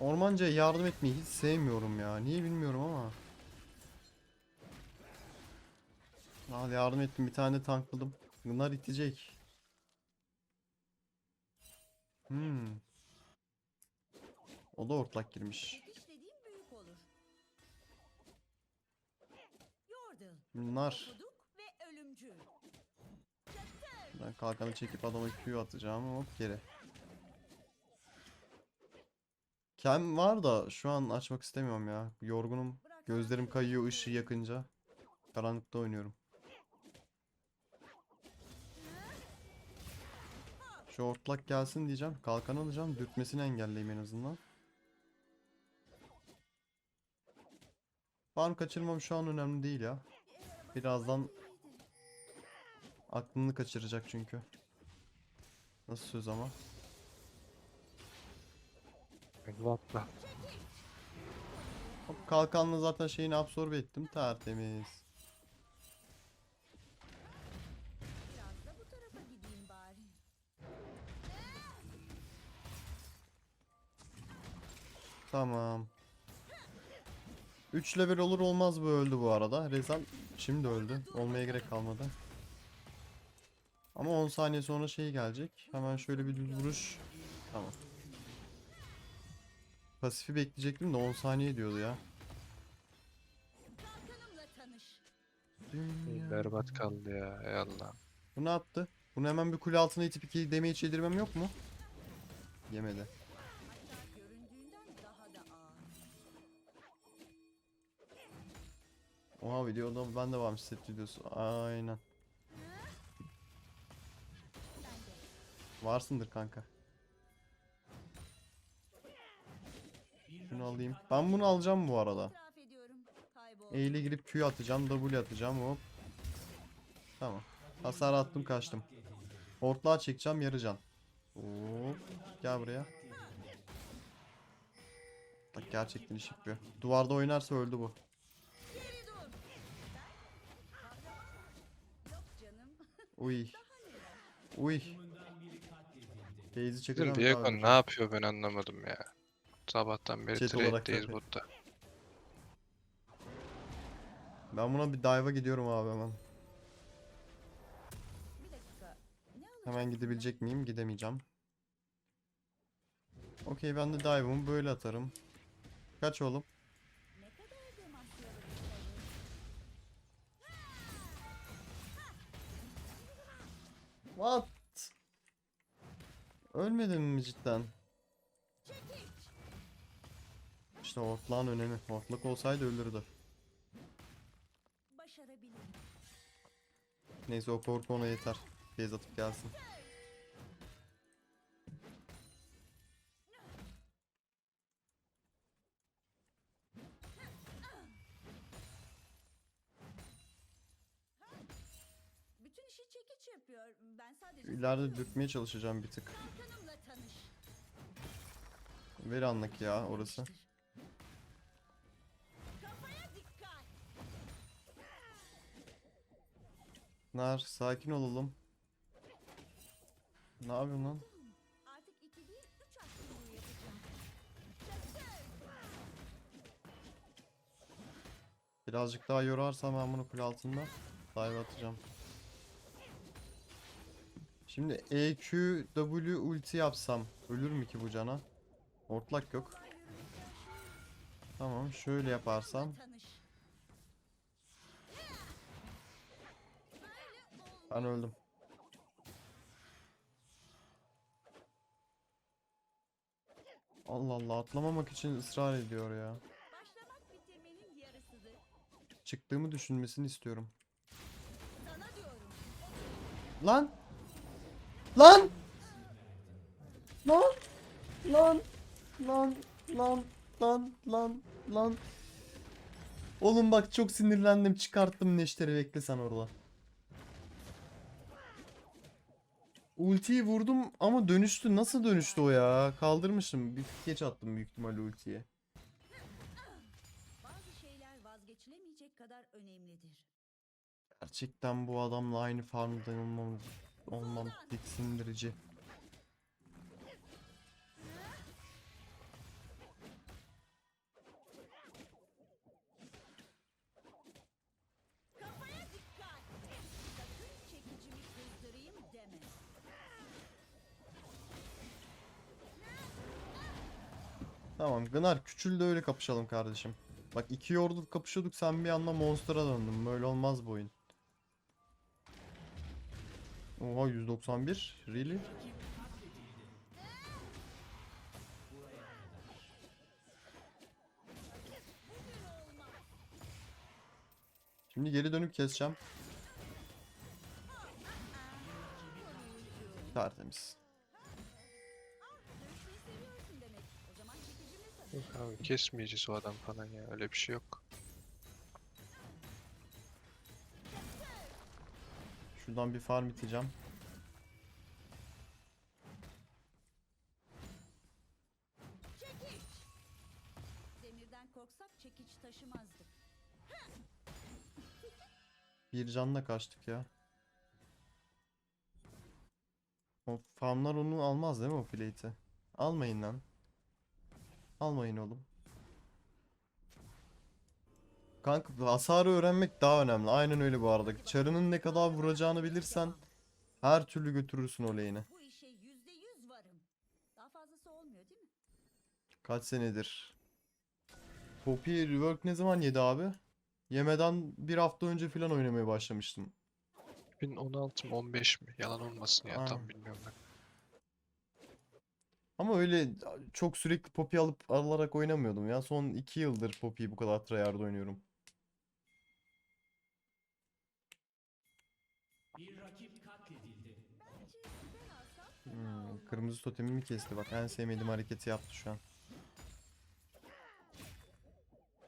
Ormanca'ya yardım etmeyi hiç sevmiyorum ya. Niye bilmiyorum ama. Al yardım ettim. Bir tane tankladım. Bunlar itecek. Hmm. O da ortlak girmiş. Bunlar. Ben kalkanı çekip adama Q atacağım. Hop geri. Kem var da şu an açmak istemiyorum ya. Yorgunum. Gözlerim kayıyor ışığı yakınca. Karanlıkta oynuyorum. Şu ortlak gelsin diyeceğim. Kalkan alacağım. Dürtmesini engelleyeyim en azından. Farm kaçırmam şu an önemli değil ya. Birazdan aklını kaçıracak çünkü. Nasıl söz ama? Vatla. Hop, kalkanla zaten şeyini absorbe ettim. Tertemiz. Tamam. 3 level olur olmaz bu öldü bu arada. Rezan şimdi öldü. Olmaya gerek kalmadı. Ama 10 saniye sonra şey gelecek. Hemen şöyle bir düz vuruş. Tamam. Pasifi bekleyecektim de 10 saniye diyordu ya. Berbat kaldı ya. Ey Allah. Bu ne yaptı? Bunu hemen bir kule altına itip 2 damage yedirmem yok mu? Yemedi. Oha videoda ben de varmış set videosu. Aynen. Varsındır kanka. Şunu alayım. Ben bunu alacağım bu arada. E ile girip Q atacağım, W atacağım hop. Tamam. Hasar attım kaçtım. Hortlağa çekeceğim yarı can. Hop. Gel buraya. Bak gerçekten iş yapıyor. Duvarda oynarsa öldü bu. Uy. Uy. Base'i Dur çekeceğim. Diego ne yapıyor ben anlamadım ya. Sabahtan beri Chat olarak trade'deyiz burada. Ben buna bir dive'a gidiyorum abi hemen. Hemen gidebilecek miyim? Gidemeyeceğim. Okey ben de dive'ımı böyle atarım. Kaç oğlum? What? Ölmedin mi cidden? İşte ortlağın önemi. Ortlak olsaydı ölürdü. Neyse o korku ona yeter. Base atıp gelsin. Bütün işi çekiç yapıyor. Ben sadece İleride dürtmeye çalışacağım bir tık. Ver anlık ya orası. Nar sakin olalım. Ne yapıyorsun lan? Artık iki değil, üç aklımı yapacağım. Birazcık daha yorarsam ben bunu kule altında dive atacağım. Şimdi E, Q, W ulti yapsam ölür mü ki bu cana? Ortlak yok. Tamam şöyle yaparsam ben öldüm. Allah Allah atlamamak için ısrar ediyor ya. Başlamak bitirmenin yarısıdır. Çıktığımı düşünmesini istiyorum. Sana diyorum. Lan! Lan! Lan! Lan! Lan! Lan! Lan! Lan! Lan! Oğlum bak çok sinirlendim çıkarttım neşteri bekle sen orada. Ultiyi vurdum ama dönüştü. Nasıl dönüştü o ya? Kaldırmışım. Bir geç attım büyük ihtimalle ultiye. Bazı şeyler vazgeçilemeyecek kadar önemlidir. Gerçekten bu adamla aynı farmda olmam, olmam tiksindirici. Tamam Gınar küçül de öyle kapışalım kardeşim. Bak iki yordu kapışıyorduk sen bir anda Monster'a döndün. Böyle olmaz bu oyun. Oha 191. Really? Şimdi geri dönüp keseceğim. Tertemiz. Abi kesmeyeceğiz o adam falan ya. Öyle bir şey yok. Şuradan bir farm iteceğim. Çekiç! Demirden korksak çekiç taşımazdık. Bir canla kaçtık ya. O farmlar onu almaz değil mi o plate'i? Almayın lan. Almayın oğlum. Kanka hasarı öğrenmek daha önemli. Aynen öyle bu arada. Çarının ne kadar vuracağını bilirsen her türlü götürürsün o lane'i. Bu işe yüzde yüz varım. Daha fazlası olmuyor değil mi? Kaç senedir? Poppy rework ne zaman yedi abi? Yemeden bir hafta önce falan oynamaya başlamıştım. 2016 mı 15 mi? Yalan olmasın ya Aynen. tam bilmiyorum ben. Ama öyle çok sürekli Poppy alıp alarak oynamıyordum ya. Son 2 yıldır Poppy'yi bu kadar tryhard oynuyorum. Hmm, kırmızı totemimi kesti bak. En sevmediğim hareketi yaptı şu an.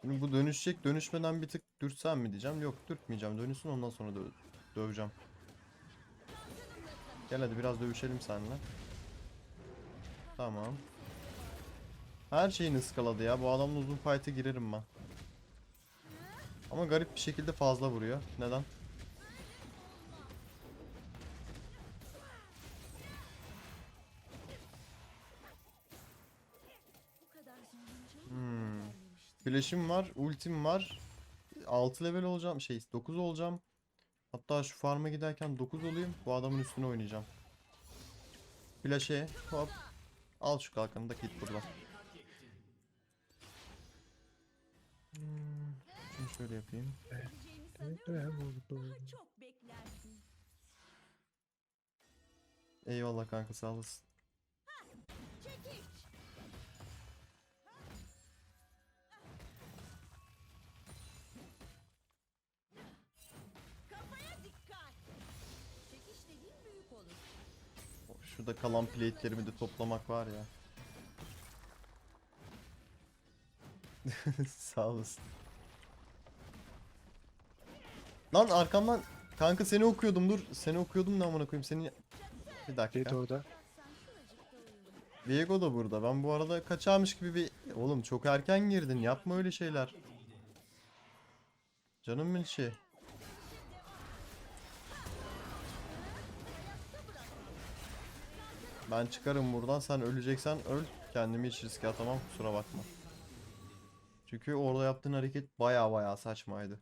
Şimdi bu dönüşecek. Dönüşmeden bir tık dürtsem mi diyeceğim. Yok dürtmeyeceğim. Dönüşsün ondan sonra dö- döveceğim. Gel hadi biraz dövüşelim seninle. Tamam. Her şeyini ıskaladı ya. Bu adamla uzun fight'a girerim ben. Ama garip bir şekilde fazla vuruyor. Neden? Hmm. Flash'im var, ultim var. 6 level olacağım. Şey 9 olacağım. Hatta şu farm'a giderken 9 olayım. Bu adamın üstüne oynayacağım. Flash'e hop. Al şu kalkanı da git buradan. Hmm. Şunu şöyle yapayım. Sanıyorsan daha çok beklersin. Eyvallah kanka sağ olasın. Şurada kalan plate'lerimi de toplamak var ya. Sağ olasın. Lan arkamdan kanka seni okuyordum dur. Seni okuyordum da amına koyayım seni. Bir dakika. Neydi orada? Viego da burada. Ben bu arada kaçarmış gibi bir... Oğlum çok erken girdin. Yapma öyle şeyler. Canım içi. Ben çıkarım buradan. Sen öleceksen öl. Kendimi hiç riske atamam. Kusura bakma. Çünkü orada yaptığın hareket baya baya saçmaydı.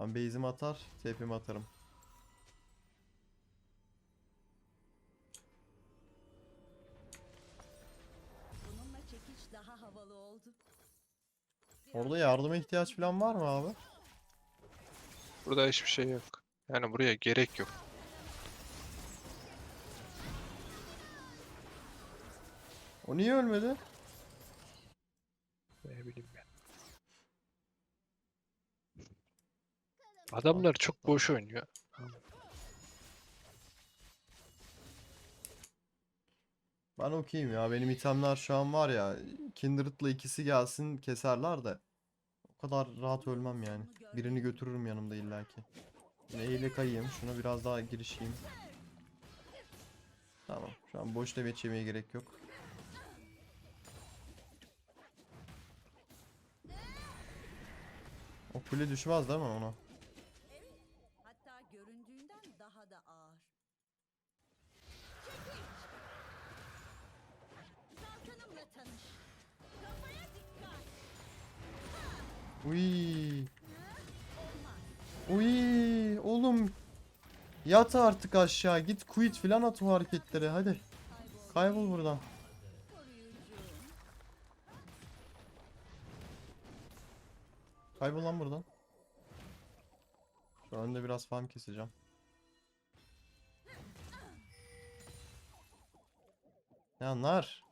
Ben base'imi atar, TP'mi atarım. Bununla çekiç daha havalı oldu. Orada yardıma ihtiyaç falan var mı abi? Burada hiçbir şey yok. Yani buraya gerek yok. O niye ölmedi? Ne bileyim ben. Adamlar çok boş oynuyor. Ben okeyim ya. Benim itemler şu an var ya. Kindred'la ikisi gelsin keserler de. O kadar rahat ölmem yani. Birini götürürüm yanımda illaki. Yine eyle kayayım. Şuna biraz daha girişeyim. Tamam. Şu an boş demeç yemeye gerek yok. O kule düşmez değil mi ona? Hatta göründüğünden daha da ağır. Çekiç! Kalkanımla tanış. Kafaya dikkat! Uy. Olmaz. Uy. Oğlum. Yat artık aşağı. Git quit falan at o hareketleri. Hadi. Kaybol buradan. Kaybol lan buradan. Şu önde biraz farm keseceğim. Ya nar.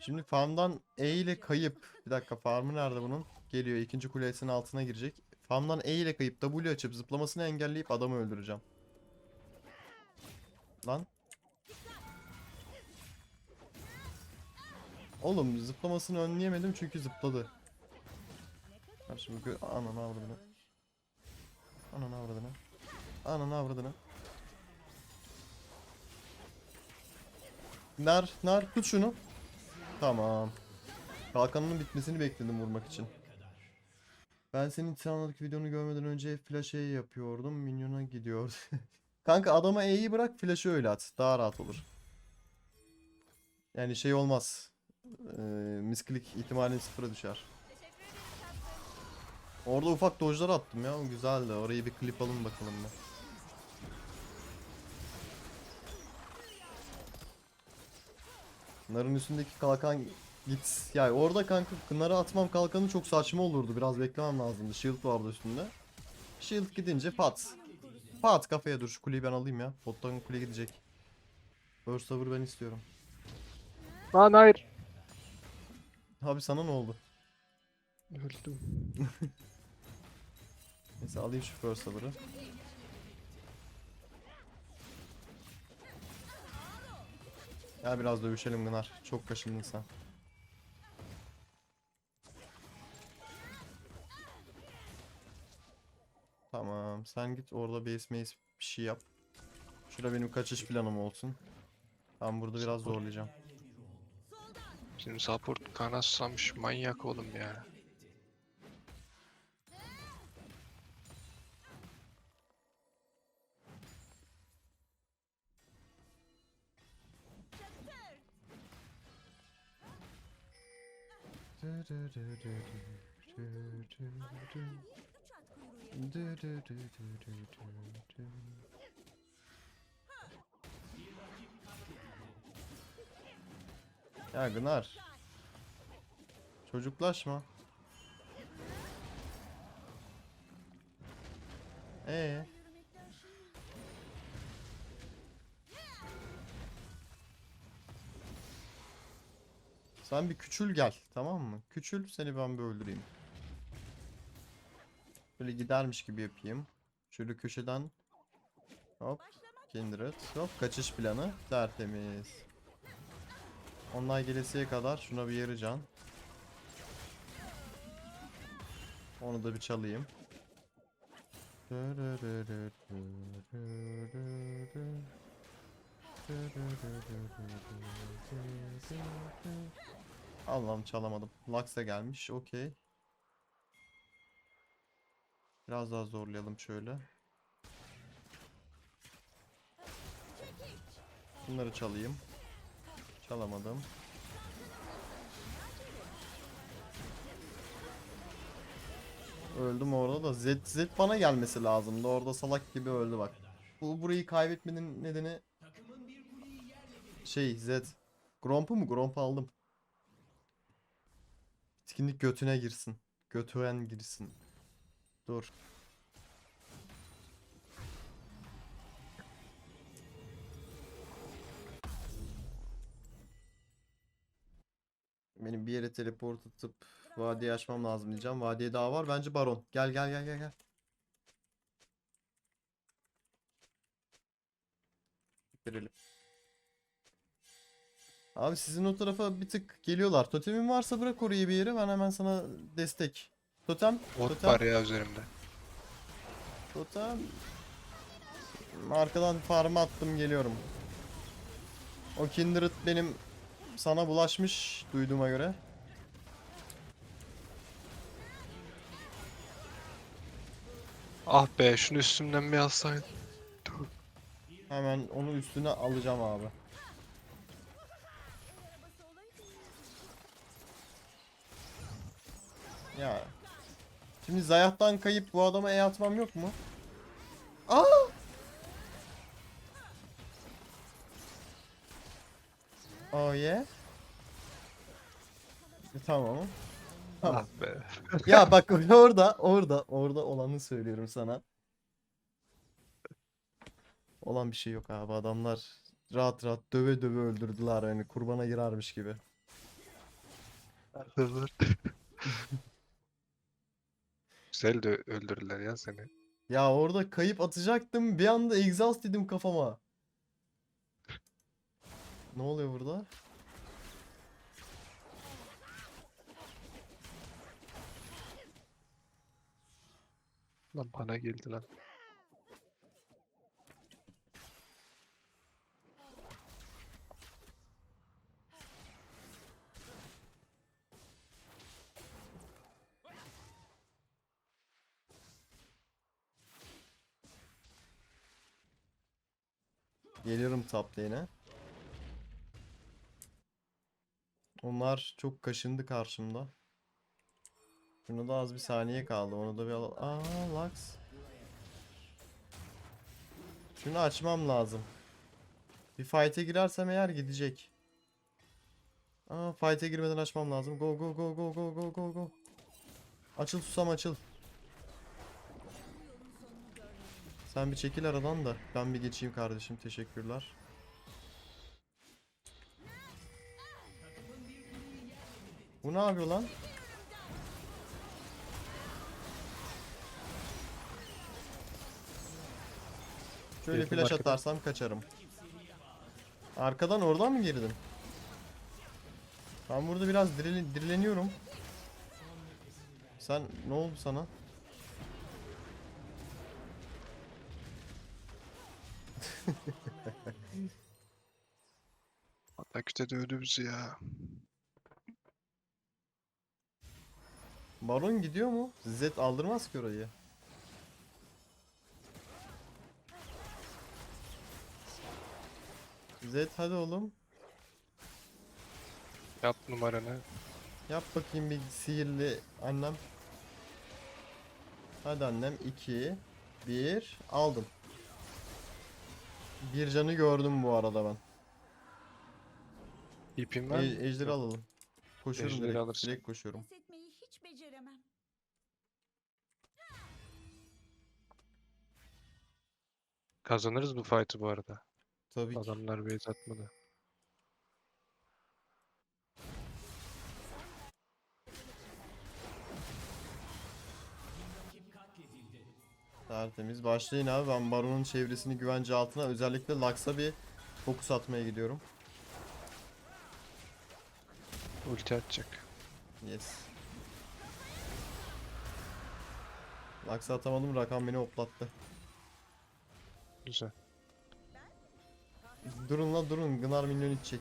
Şimdi farmdan E ile kayıp. Bir dakika farmı nerede bunun? Geliyor ikinci kulesinin altına girecek. Farmdan E ile kayıp W açıp zıplamasını engelleyip adamı öldüreceğim. Lan. Oğlum zıplamasını önleyemedim çünkü zıpladı. Ver şimdi gö- ananı avradını. Ananı avradını. Ananı avradını. Nar, nar tut şunu. Tamam. Kalkanının bitmesini bekledim vurmak için. Ben senin Tirana'daki videonu görmeden önce flash E yapıyordum. Minyona gidiyordu. Kanka adama E'yi bırak flash'ı öyle at. Daha rahat olur. Yani şey olmaz. Ee, misklik ihtimalin sıfıra düşer. Orada ufak dojlar attım ya. Güzeldi. Orayı bir klip alın bakalım bir. Narın üstündeki kalkan git. Yani orada kanka Nar'a atmam kalkanı çok saçma olurdu. Biraz beklemem lazımdı. Shield vardı üstünde. Shield gidince pat. Pat kafaya dur. Şu kuleyi ben alayım ya. Bottan kule gidecek. Burst over ben istiyorum. Lan hayır. Abi sana ne oldu? Öldüm. Neyse alayım şu first over'ı. Gel biraz dövüşelim Gınar. Çok kaşındın sen. Tamam sen git orada base mace bir şey yap. Şurada benim kaçış planım olsun. Ben burada biraz zorlayacağım. Bizim support kana susamış manyak oğlum ya. Ya Gınar. Çocuklaşma. Ee, sen bir küçül gel, tamam mı? Küçül, seni ben bir öldüreyim. Böyle gidermiş gibi yapayım. Şöyle köşeden hop, Kindred, hop kaçış planı tertemiz. Onlar gelesiye kadar şuna bir yarı can. Onu da bir çalayım. Allah'ım çalamadım. Lux'a gelmiş. Okey. Biraz daha zorlayalım şöyle. Bunları çalayım. Çalamadım. Öldüm orada da Z, Z bana gelmesi lazımdı. Orada salak gibi öldü bak. Bu burayı kaybetmenin nedeni şey Z. Gromp'u mu? Gromp aldım. Etkinlik götüne girsin. Götüren girsin. Dur. Benim bir yere teleport atıp vadiyi açmam lazım diyeceğim. Vadiye daha var. Bence baron. Gel gel gel gel gel. Bitirelim. Abi sizin o tarafa bir tık geliyorlar. Totemin varsa bırak orayı bir yere. Ben hemen sana destek. Totem. Bot totem. var ya üzerimde. Totem. Arkadan farm'a attım geliyorum. O Kindred benim sana bulaşmış duyduğuma göre. Ah be şunu üstümden bir alsaydın. Hemen onu üstüne alacağım abi. Ya. Şimdi Zayat'tan kayıp bu adama E atmam yok mu? Aa! Oh yeah. E, tamam. Ah be. Ya bak orada orada orada olanı söylüyorum sana. Olan bir şey yok abi adamlar rahat rahat döve döve öldürdüler yani kurbana girarmış gibi. Güzel de öldürürler ya seni. Ya orada kayıp atacaktım bir anda exhaust dedim kafama. Ne oluyor burada? Lan bana geldi lan. Geliyorum top. Onlar çok kaşındı karşımda. Şunu da az bir saniye kaldı. Onu da bir al. Aa Lux. Şunu açmam lazım. Bir fight'e girersem eğer gidecek. Aa fight'e girmeden açmam lazım. Go go go go go go go go. Açıl susam açıl. Sen bir çekil aradan da ben bir geçeyim kardeşim. Teşekkürler. Bu ne yapıyor lan? Şöyle Girdim flash atarsam kaçarım. Arkadan oradan mı girdin? Ben burada biraz dirili- dirileniyorum. Sen ne oldu sana? Ataküte dövdü bizi ya. Baron gidiyor mu? Zed aldırmaz ki orayı. Zed hadi oğlum. Yap numaranı. Yap bakayım bir sihirli annem. Hadi annem 2 1 aldım. Bir canı gördüm bu arada ben. İpim var E mı? ejderi alalım. Koşuyorum Ejderi direkt, alırsın. direkt koşuyorum. Pes etmeyi hiç beceremem. Kazanırız bu fight'ı bu arada. Tabii ki. Adamlar base atmadı. Tertemiz. Başlayın abi. Ben Baron'un çevresini güvence altına özellikle Lux'a bir fokus atmaya gidiyorum. Ulti atacak. Yes. Lux'a atamadım. Rakam beni hoplattı. Güzel. Durun la durun. Gınar minyon içecek.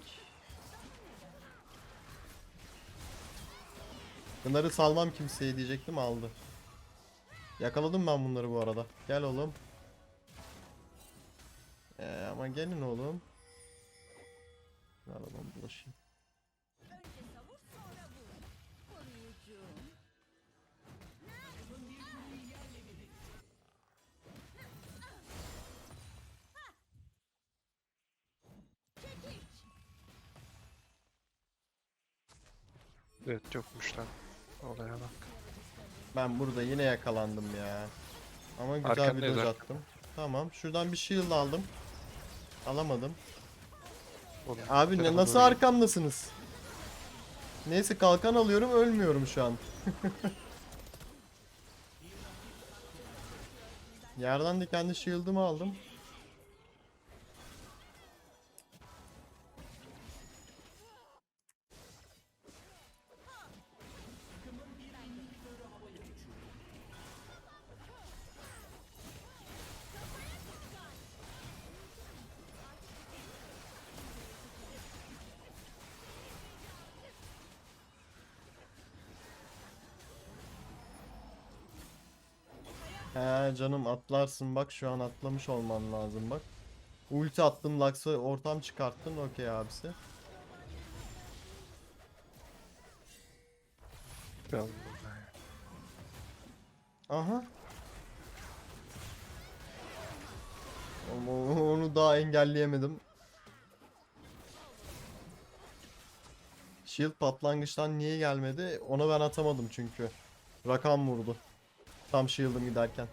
Gınar'ı salmam kimseye diyecektim aldı. Yakaladım ben bunları bu arada. Gel oğlum. Ee, ama gelin oğlum. Aradan bulaşayım. Evet yokmuş lan. Olaya bak. Ben burada yine yakalandım ya. Ama güzel bir Arkandayız, dodge arkanda. attım. Tamam. Şuradan bir shield aldım. Alamadım. Oğlum, Abi ne, nasıl doğru arkamdasınız? Neyse kalkan alıyorum ölmüyorum şu an. Yerden de kendi shield'ımı aldım. He canım atlarsın bak şu an atlamış olman lazım bak. Ulti attım Lux'a ortam çıkarttın okey abisi. Aha. Ama onu daha engelleyemedim. Shield patlangıçtan niye gelmedi? Ona ben atamadım çünkü. Rakam vurdu. Tam shield'ım giderken.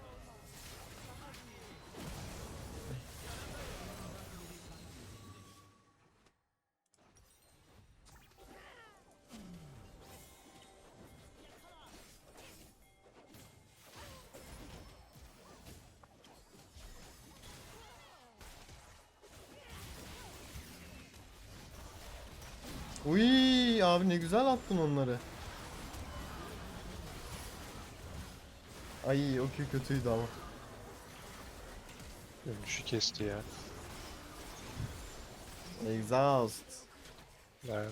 Uy abi ne güzel attın onları. Ay o Q kötüydü ama. Dönüşü kesti ya. Exhaust. Yani.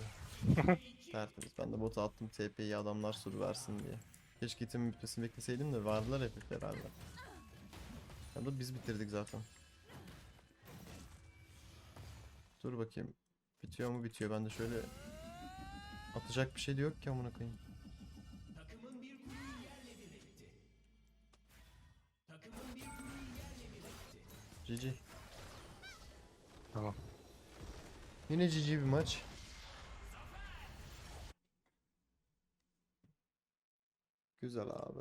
Tertemiz. Ben de bota attım TP'yi adamlar sur versin diye. Keşke itimin bitmesini bekleseydim de vardılar hep beraber. Ya da biz bitirdik zaten. Dur bakayım. Bitiyor mu bitiyor. Ben de şöyle atacak bir şey de yok ki amına koyayım. GG. Tamam. Yine GG bir maç. Güzel abi.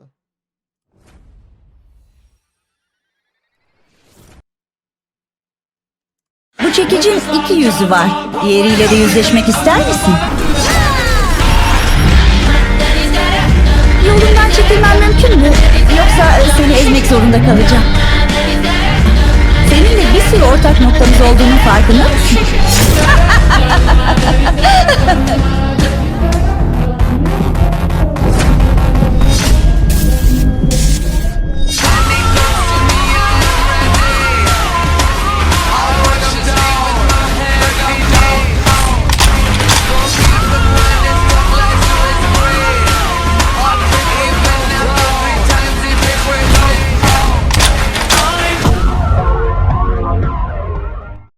Bu çekicin iki yüzü var. Diğeriyle de yüzleşmek ister misin? Yolundan çekilmem mümkün mü? Yoksa seni ezmek zorunda kalacağım. Sürü ortak noktamız olduğunun farkında mısın?